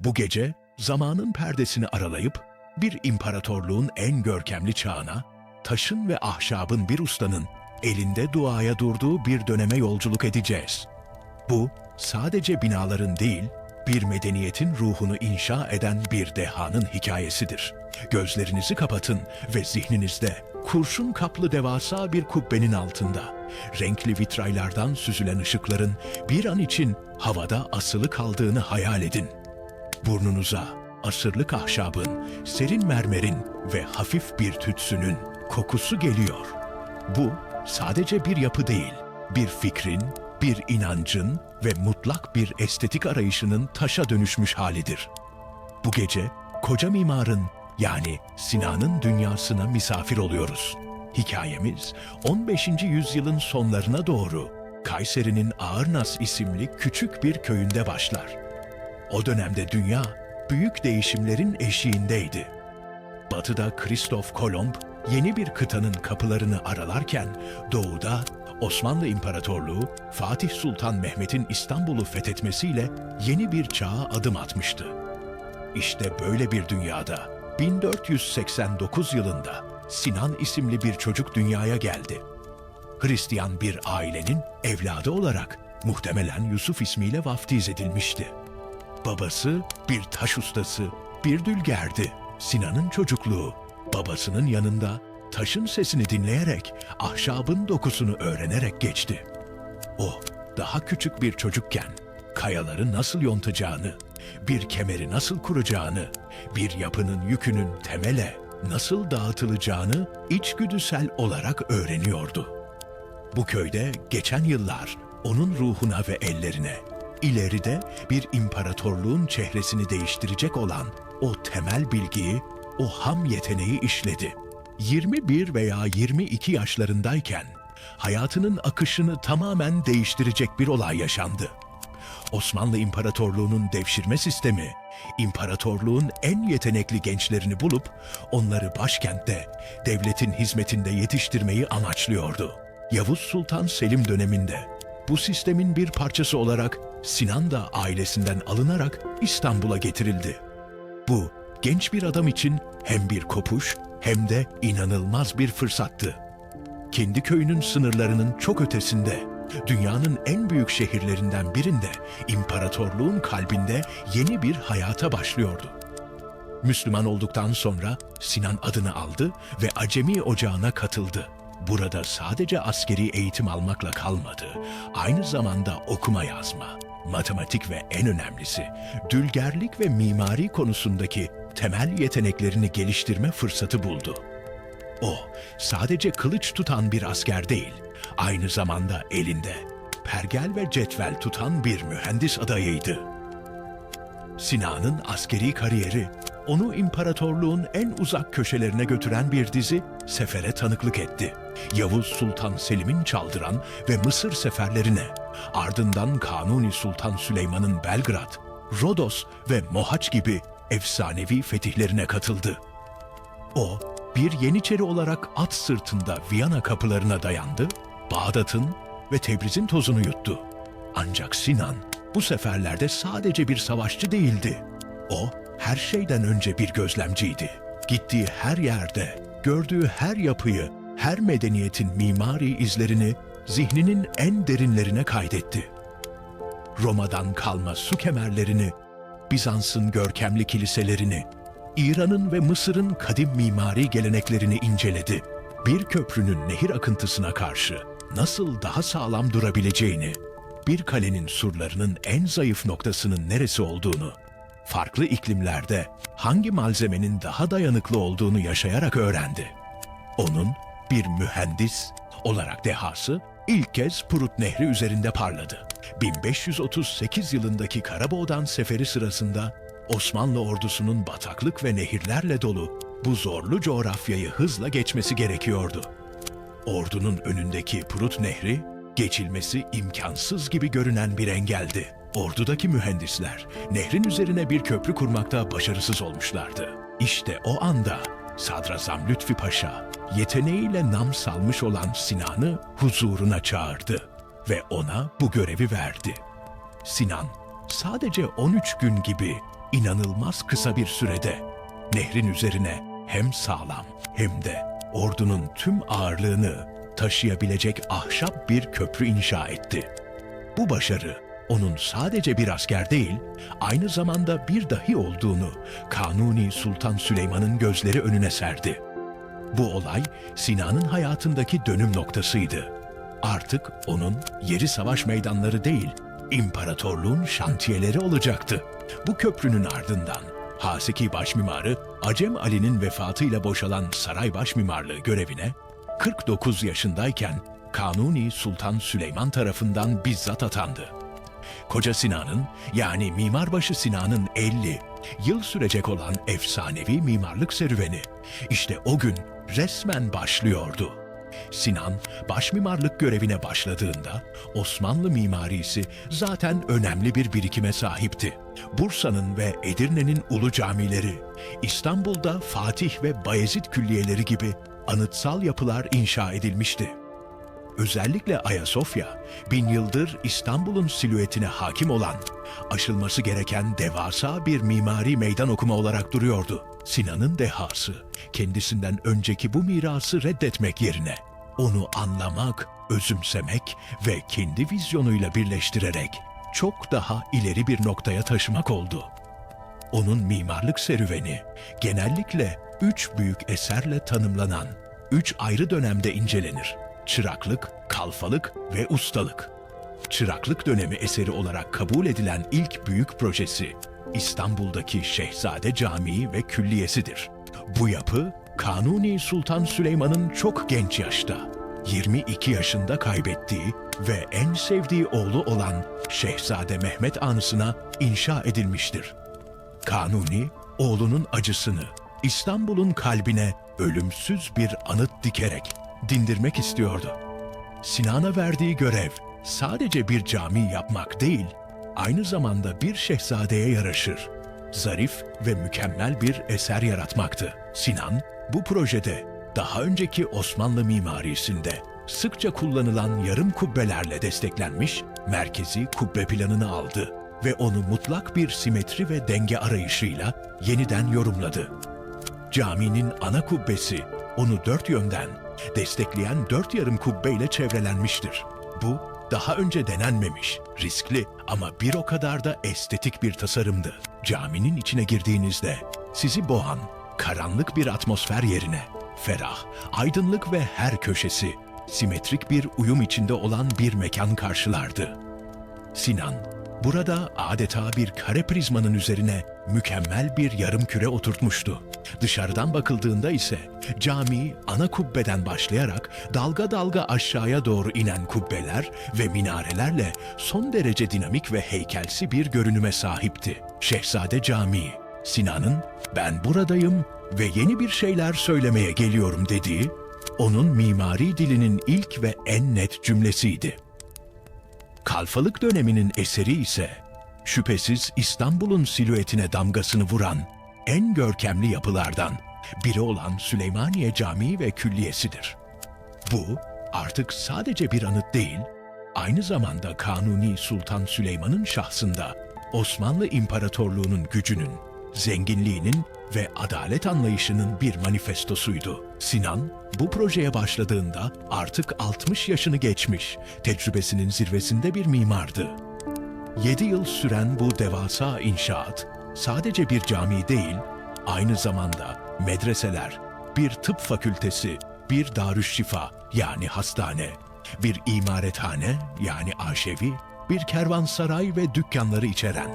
Bu gece zamanın perdesini aralayıp bir imparatorluğun en görkemli çağına, taşın ve ahşabın bir ustanın elinde duaya durduğu bir döneme yolculuk edeceğiz. Bu sadece binaların değil, bir medeniyetin ruhunu inşa eden bir dehanın hikayesidir. Gözlerinizi kapatın ve zihninizde kurşun kaplı devasa bir kubbenin altında, renkli vitraylardan süzülen ışıkların bir an için havada asılı kaldığını hayal edin. Burnunuza asırlık ahşabın, serin mermerin ve hafif bir tütsünün kokusu geliyor. Bu sadece bir yapı değil, bir fikrin, bir inancın ve mutlak bir estetik arayışının taşa dönüşmüş halidir. Bu gece koca mimarın yani Sinan'ın dünyasına misafir oluyoruz. Hikayemiz 15. yüzyılın sonlarına doğru Kayseri'nin Ağırnas isimli küçük bir köyünde başlar. O dönemde dünya büyük değişimlerin eşiğindeydi. Batıda Kristof Kolomb yeni bir kıtanın kapılarını aralarken doğuda Osmanlı İmparatorluğu Fatih Sultan Mehmet'in İstanbul'u fethetmesiyle yeni bir çağa adım atmıştı. İşte böyle bir dünyada 1489 yılında Sinan isimli bir çocuk dünyaya geldi. Hristiyan bir ailenin evladı olarak muhtemelen Yusuf ismiyle vaftiz edilmişti. Babası bir taş ustası, bir dülgerdi. Sinan'ın çocukluğu babasının yanında taşın sesini dinleyerek ahşabın dokusunu öğrenerek geçti. O daha küçük bir çocukken kayaları nasıl yontacağını, bir kemeri nasıl kuracağını, bir yapının yükünün temele nasıl dağıtılacağını içgüdüsel olarak öğreniyordu. Bu köyde geçen yıllar onun ruhuna ve ellerine ileride bir imparatorluğun çehresini değiştirecek olan o temel bilgiyi, o ham yeteneği işledi. 21 veya 22 yaşlarındayken hayatının akışını tamamen değiştirecek bir olay yaşandı. Osmanlı İmparatorluğu'nun devşirme sistemi, imparatorluğun en yetenekli gençlerini bulup onları başkentte, devletin hizmetinde yetiştirmeyi amaçlıyordu. Yavuz Sultan Selim döneminde bu sistemin bir parçası olarak Sinan da ailesinden alınarak İstanbul'a getirildi. Bu genç bir adam için hem bir kopuş hem de inanılmaz bir fırsattı. Kendi köyünün sınırlarının çok ötesinde, dünyanın en büyük şehirlerinden birinde, imparatorluğun kalbinde yeni bir hayata başlıyordu. Müslüman olduktan sonra Sinan adını aldı ve Acemi Ocağı'na katıldı. Burada sadece askeri eğitim almakla kalmadı, aynı zamanda okuma yazma, matematik ve en önemlisi dülgerlik ve mimari konusundaki temel yeteneklerini geliştirme fırsatı buldu. O sadece kılıç tutan bir asker değil, aynı zamanda elinde pergel ve cetvel tutan bir mühendis adayıydı. Sinan'ın askeri kariyeri onu imparatorluğun en uzak köşelerine götüren bir dizi sefere tanıklık etti. Yavuz Sultan Selim'in çaldıran ve Mısır seferlerine, ardından Kanuni Sultan Süleyman'ın Belgrad, Rodos ve Mohaç gibi efsanevi fetihlerine katıldı. O, bir Yeniçeri olarak at sırtında Viyana kapılarına dayandı, Bağdat'ın ve Tebriz'in tozunu yuttu. Ancak Sinan bu seferlerde sadece bir savaşçı değildi. O, her şeyden önce bir gözlemciydi. Gittiği her yerde, gördüğü her yapıyı, her medeniyetin mimari izlerini zihninin en derinlerine kaydetti. Roma'dan kalma su kemerlerini, Bizans'ın görkemli kiliselerini, İran'ın ve Mısır'ın kadim mimari geleneklerini inceledi. Bir köprünün nehir akıntısına karşı nasıl daha sağlam durabileceğini, bir kalenin surlarının en zayıf noktasının neresi olduğunu, farklı iklimlerde hangi malzemenin daha dayanıklı olduğunu yaşayarak öğrendi. Onun bir mühendis olarak dehası ilk kez Prut Nehri üzerinde parladı. 1538 yılındaki Karaboğdan seferi sırasında Osmanlı ordusunun bataklık ve nehirlerle dolu bu zorlu coğrafyayı hızla geçmesi gerekiyordu. Ordunun önündeki Prut Nehri, geçilmesi imkansız gibi görünen bir engeldi. Ordudaki mühendisler nehrin üzerine bir köprü kurmakta başarısız olmuşlardı. İşte o anda Sadrazam Lütfi Paşa yeteneğiyle nam salmış olan Sinan'ı huzuruna çağırdı ve ona bu görevi verdi. Sinan sadece 13 gün gibi inanılmaz kısa bir sürede nehrin üzerine hem sağlam hem de ordunun tüm ağırlığını taşıyabilecek ahşap bir köprü inşa etti. Bu başarı onun sadece bir asker değil, aynı zamanda bir dahi olduğunu Kanuni Sultan Süleyman'ın gözleri önüne serdi. Bu olay Sinan'ın hayatındaki dönüm noktasıydı. Artık onun yeri savaş meydanları değil, imparatorluğun şantiyeleri olacaktı. Bu köprünün ardından Haseki başmimarı Acem Ali'nin vefatıyla boşalan saray başmimarlığı görevine 49 yaşındayken Kanuni Sultan Süleyman tarafından bizzat atandı. Koca Sinan'ın yani Mimarbaşı Sinan'ın 50 yıl sürecek olan efsanevi mimarlık serüveni işte o gün resmen başlıyordu. Sinan baş mimarlık görevine başladığında Osmanlı mimarisi zaten önemli bir birikime sahipti. Bursa'nın ve Edirne'nin ulu camileri, İstanbul'da Fatih ve Bayezid külliyeleri gibi anıtsal yapılar inşa edilmişti. Özellikle Ayasofya, bin yıldır İstanbul'un silüetine hakim olan, aşılması gereken devasa bir mimari meydan okuma olarak duruyordu. Sinan'ın dehası, kendisinden önceki bu mirası reddetmek yerine, onu anlamak, özümsemek ve kendi vizyonuyla birleştirerek çok daha ileri bir noktaya taşımak oldu. Onun mimarlık serüveni genellikle üç büyük eserle tanımlanan üç ayrı dönemde incelenir. Çıraklık, kalfalık ve ustalık. Çıraklık dönemi eseri olarak kabul edilen ilk büyük projesi İstanbul'daki Şehzade Camii ve Külliyesidir. Bu yapı Kanuni Sultan Süleyman'ın çok genç yaşta 22 yaşında kaybettiği ve en sevdiği oğlu olan Şehzade Mehmet anısına inşa edilmiştir. Kanuni, oğlunun acısını İstanbul'un kalbine ölümsüz bir anıt dikerek dindirmek istiyordu. Sinan'a verdiği görev sadece bir cami yapmak değil, aynı zamanda bir şehzadeye yaraşır. Zarif ve mükemmel bir eser yaratmaktı. Sinan, bu projede daha önceki Osmanlı mimarisinde sıkça kullanılan yarım kubbelerle desteklenmiş merkezi kubbe planını aldı ve onu mutlak bir simetri ve denge arayışıyla yeniden yorumladı. Caminin ana kubbesi onu dört yönden destekleyen dört yarım kubbeyle çevrelenmiştir. Bu daha önce denenmemiş, riskli ama bir o kadar da estetik bir tasarımdı. Caminin içine girdiğinizde sizi boğan karanlık bir atmosfer yerine ferah, aydınlık ve her köşesi simetrik bir uyum içinde olan bir mekan karşılardı. Sinan, burada adeta bir kare prizmanın üzerine mükemmel bir yarım küre oturtmuştu. Dışarıdan bakıldığında ise cami ana kubbeden başlayarak dalga dalga aşağıya doğru inen kubbeler ve minarelerle son derece dinamik ve heykelsi bir görünüme sahipti. Şehzade Camii, Sinan'ın ben buradayım ve yeni bir şeyler söylemeye geliyorum dediği, onun mimari dilinin ilk ve en net cümlesiydi. Kalfalık döneminin eseri ise şüphesiz İstanbul'un silüetine damgasını vuran en görkemli yapılardan biri olan Süleymaniye Camii ve Külliyesidir. Bu artık sadece bir anıt değil, aynı zamanda Kanuni Sultan Süleyman'ın şahsında Osmanlı İmparatorluğu'nun gücünün, zenginliğinin ve adalet anlayışının bir manifestosuydu. Sinan, bu projeye başladığında artık 60 yaşını geçmiş, tecrübesinin zirvesinde bir mimardı. 7 yıl süren bu devasa inşaat sadece bir cami değil, aynı zamanda medreseler, bir tıp fakültesi, bir darüşşifa yani hastane, bir imarethane yani aşevi, bir kervansaray ve dükkanları içeren,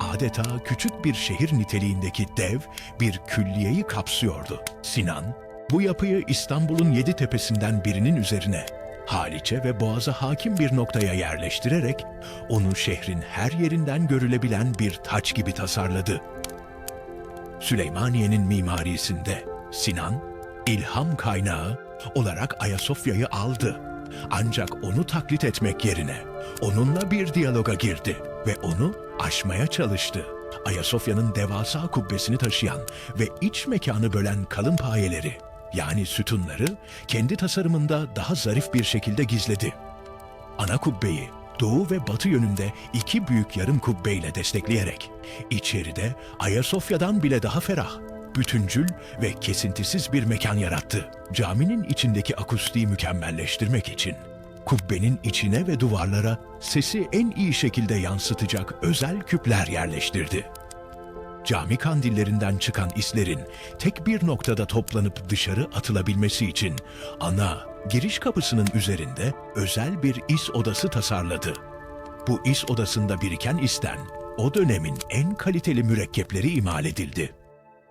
adeta küçük bir şehir niteliğindeki dev bir külliyeyi kapsıyordu. Sinan, bu yapıyı İstanbul'un yedi tepesinden birinin üzerine Haliç'e ve Boğaz'a hakim bir noktaya yerleştirerek onu şehrin her yerinden görülebilen bir taç gibi tasarladı. Süleymaniye'nin mimarisinde Sinan, ilham kaynağı olarak Ayasofya'yı aldı. Ancak onu taklit etmek yerine onunla bir diyaloga girdi ve onu aşmaya çalıştı. Ayasofya'nın devasa kubbesini taşıyan ve iç mekanı bölen kalın payeleri yani sütunları kendi tasarımında daha zarif bir şekilde gizledi. Ana kubbeyi doğu ve batı yönünde iki büyük yarım kubbeyle destekleyerek, içeride Ayasofya'dan bile daha ferah, bütüncül ve kesintisiz bir mekan yarattı. Caminin içindeki akustiği mükemmelleştirmek için kubbenin içine ve duvarlara sesi en iyi şekilde yansıtacak özel küpler yerleştirdi. Cami kandillerinden çıkan islerin tek bir noktada toplanıp dışarı atılabilmesi için ana giriş kapısının üzerinde özel bir is odası tasarladı. Bu is odasında biriken isten o dönemin en kaliteli mürekkepleri imal edildi.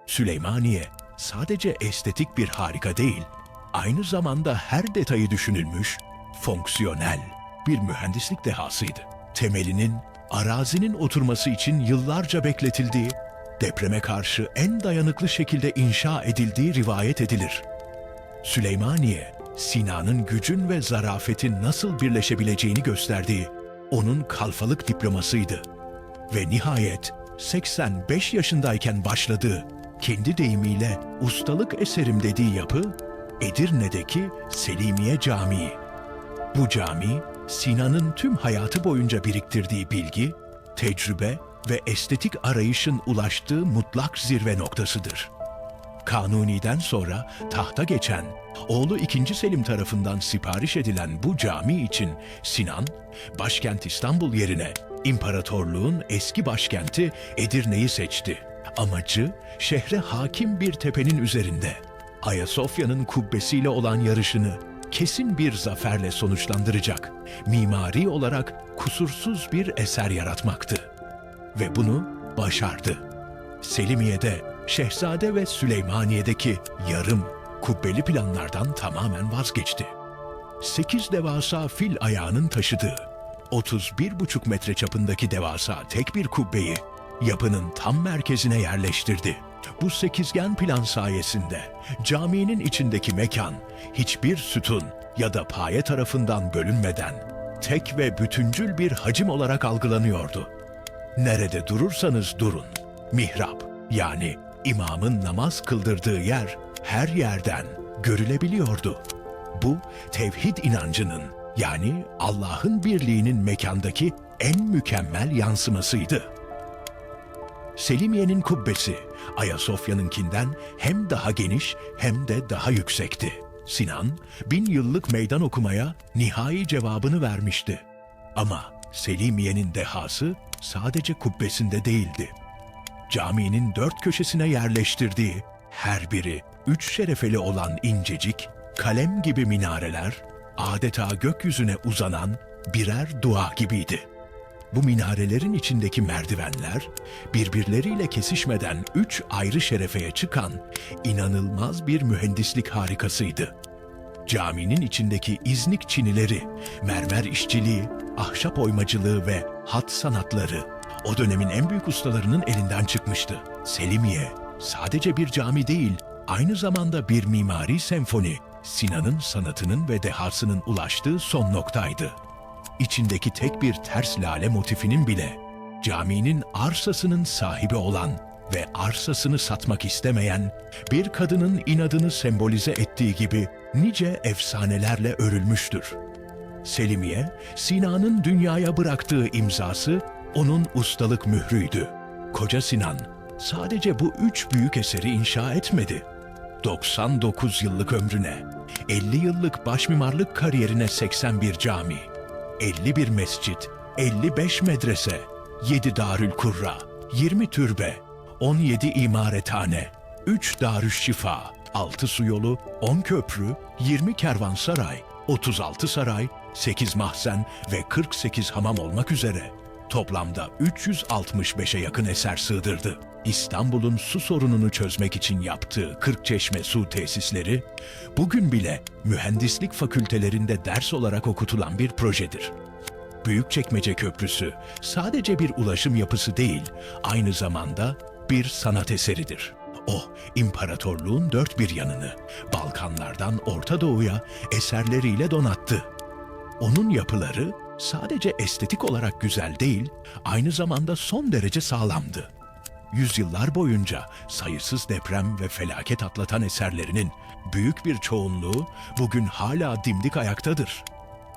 Süleymaniye sadece estetik bir harika değil, aynı zamanda her detayı düşünülmüş, fonksiyonel bir mühendislik dehasıydı. Temelinin arazinin oturması için yıllarca bekletildiği, depreme karşı en dayanıklı şekilde inşa edildiği rivayet edilir. Süleymaniye, Sina'nın gücün ve zarafetin nasıl birleşebileceğini gösterdiği onun kalfalık diplomasıydı. Ve nihayet 85 yaşındayken başladığı, kendi deyimiyle ustalık eserim dediği yapı, Edirne'deki Selimiye Camii. Bu cami, Sinan'ın tüm hayatı boyunca biriktirdiği bilgi, tecrübe ve estetik arayışın ulaştığı mutlak zirve noktasıdır. Kanuni'den sonra tahta geçen, oğlu 2. Selim tarafından sipariş edilen bu cami için Sinan, başkent İstanbul yerine imparatorluğun eski başkenti Edirne'yi seçti. Amacı şehre hakim bir tepenin üzerinde Ayasofya'nın kubbesiyle olan yarışını kesin bir zaferle sonuçlandıracak, mimari olarak kusursuz bir eser yaratmaktı. Ve bunu başardı. Selimiye'de, Şehzade ve Süleymaniye'deki yarım, kubbeli planlardan tamamen vazgeçti. Sekiz devasa fil ayağının taşıdığı, 31,5 metre çapındaki devasa tek bir kubbeyi yapının tam merkezine yerleştirdi. Bu sekizgen plan sayesinde caminin içindeki mekan hiçbir sütun ya da paye tarafından bölünmeden tek ve bütüncül bir hacim olarak algılanıyordu. Nerede durursanız durun, mihrap yani imamın namaz kıldırdığı yer her yerden görülebiliyordu. Bu tevhid inancının yani Allah'ın birliğinin mekandaki en mükemmel yansımasıydı. Selimiye'nin kubbesi Ayasofya'nınkinden hem daha geniş hem de daha yüksekti. Sinan, bin yıllık meydan okumaya nihai cevabını vermişti. Ama Selimiye'nin dehası sadece kubbesinde değildi. Caminin dört köşesine yerleştirdiği, her biri üç şerefeli olan incecik, kalem gibi minareler, adeta gökyüzüne uzanan birer dua gibiydi. Bu minarelerin içindeki merdivenler birbirleriyle kesişmeden üç ayrı şerefeye çıkan inanılmaz bir mühendislik harikasıydı. Caminin içindeki iznik çinileri, mermer işçiliği, ahşap oymacılığı ve hat sanatları o dönemin en büyük ustalarının elinden çıkmıştı. Selimiye sadece bir cami değil, aynı zamanda bir mimari senfoni, Sinan'ın sanatının ve dehasının ulaştığı son noktaydı içindeki tek bir ters lale motifinin bile caminin arsasının sahibi olan ve arsasını satmak istemeyen bir kadının inadını sembolize ettiği gibi nice efsanelerle örülmüştür. Selimiye, Sinan'ın dünyaya bıraktığı imzası onun ustalık mührüydü. Koca Sinan sadece bu üç büyük eseri inşa etmedi. 99 yıllık ömrüne, 50 yıllık başmimarlık kariyerine 81 cami, 51 mescit, 55 medrese, 7 darül kurra, 20 türbe, 17 imarethane, 3 darüşşifa, 6 su yolu, 10 köprü, 20 kervansaray, 36 saray, 8 mahzen ve 48 hamam olmak üzere toplamda 365'e yakın eser sığdırdı. İstanbul'un su sorununu çözmek için yaptığı Kırkçeşme su tesisleri, bugün bile mühendislik fakültelerinde ders olarak okutulan bir projedir. Büyükçekmece Köprüsü sadece bir ulaşım yapısı değil, aynı zamanda bir sanat eseridir. O, imparatorluğun dört bir yanını, Balkanlardan Orta Doğu'ya eserleriyle donattı. Onun yapıları sadece estetik olarak güzel değil, aynı zamanda son derece sağlamdı. Yüzyıllar boyunca sayısız deprem ve felaket atlatan eserlerinin büyük bir çoğunluğu bugün hala dimdik ayaktadır.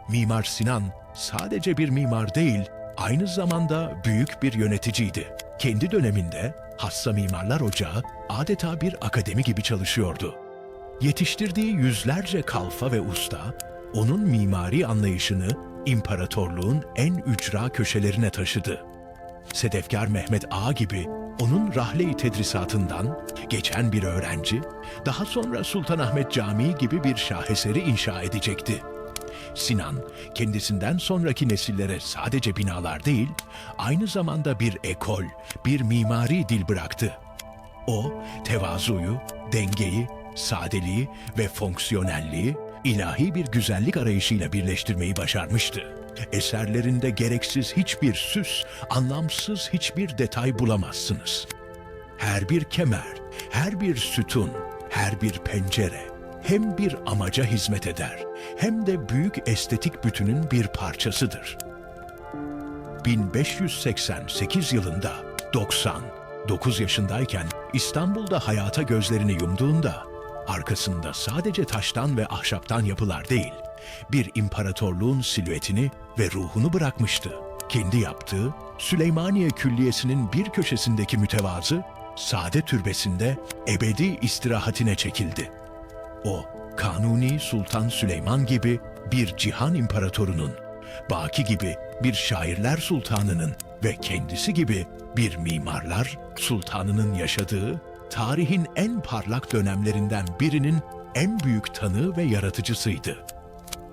Mimar Sinan sadece bir mimar değil, aynı zamanda büyük bir yöneticiydi. Kendi döneminde Hassa Mimarlar Ocağı adeta bir akademi gibi çalışıyordu. Yetiştirdiği yüzlerce kalfa ve usta, onun mimari anlayışını imparatorluğun en ücra köşelerine taşıdı. Sedefkar Mehmet Ağa gibi onun rahle-i tedrisatından geçen bir öğrenci, daha sonra Sultanahmet Camii gibi bir şaheseri inşa edecekti. Sinan, kendisinden sonraki nesillere sadece binalar değil, aynı zamanda bir ekol, bir mimari dil bıraktı. O, tevazuyu, dengeyi, sadeliği ve fonksiyonelliği ilahi bir güzellik arayışıyla birleştirmeyi başarmıştı. Eserlerinde gereksiz hiçbir süs, anlamsız hiçbir detay bulamazsınız. Her bir kemer, her bir sütun, her bir pencere hem bir amaca hizmet eder hem de büyük estetik bütünün bir parçasıdır. 1588 yılında 90, 9 yaşındayken İstanbul'da hayata gözlerini yumduğunda arkasında sadece taştan ve ahşaptan yapılar değil, bir imparatorluğun silüetini ve ruhunu bırakmıştı. Kendi yaptığı Süleymaniye Külliyesi'nin bir köşesindeki mütevazı sade türbesinde ebedi istirahatine çekildi. O, Kanuni Sultan Süleyman gibi bir cihan imparatorunun, Baki gibi bir şairler sultanının ve kendisi gibi bir mimarlar sultanının yaşadığı tarihin en parlak dönemlerinden birinin en büyük tanığı ve yaratıcısıydı.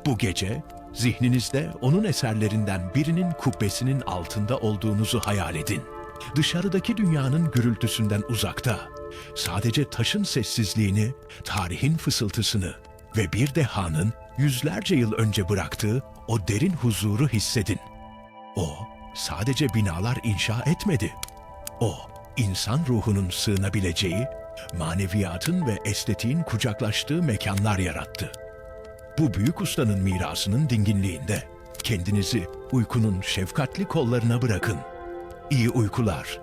Bu gece zihninizde onun eserlerinden birinin kubbesinin altında olduğunuzu hayal edin. Dışarıdaki dünyanın gürültüsünden uzakta, sadece taşın sessizliğini, tarihin fısıltısını ve bir dehanın yüzlerce yıl önce bıraktığı o derin huzuru hissedin. O sadece binalar inşa etmedi. O insan ruhunun sığınabileceği, maneviyatın ve estetiğin kucaklaştığı mekanlar yarattı. Bu büyük ustanın mirasının dinginliğinde kendinizi uykunun şefkatli kollarına bırakın. İyi uykular.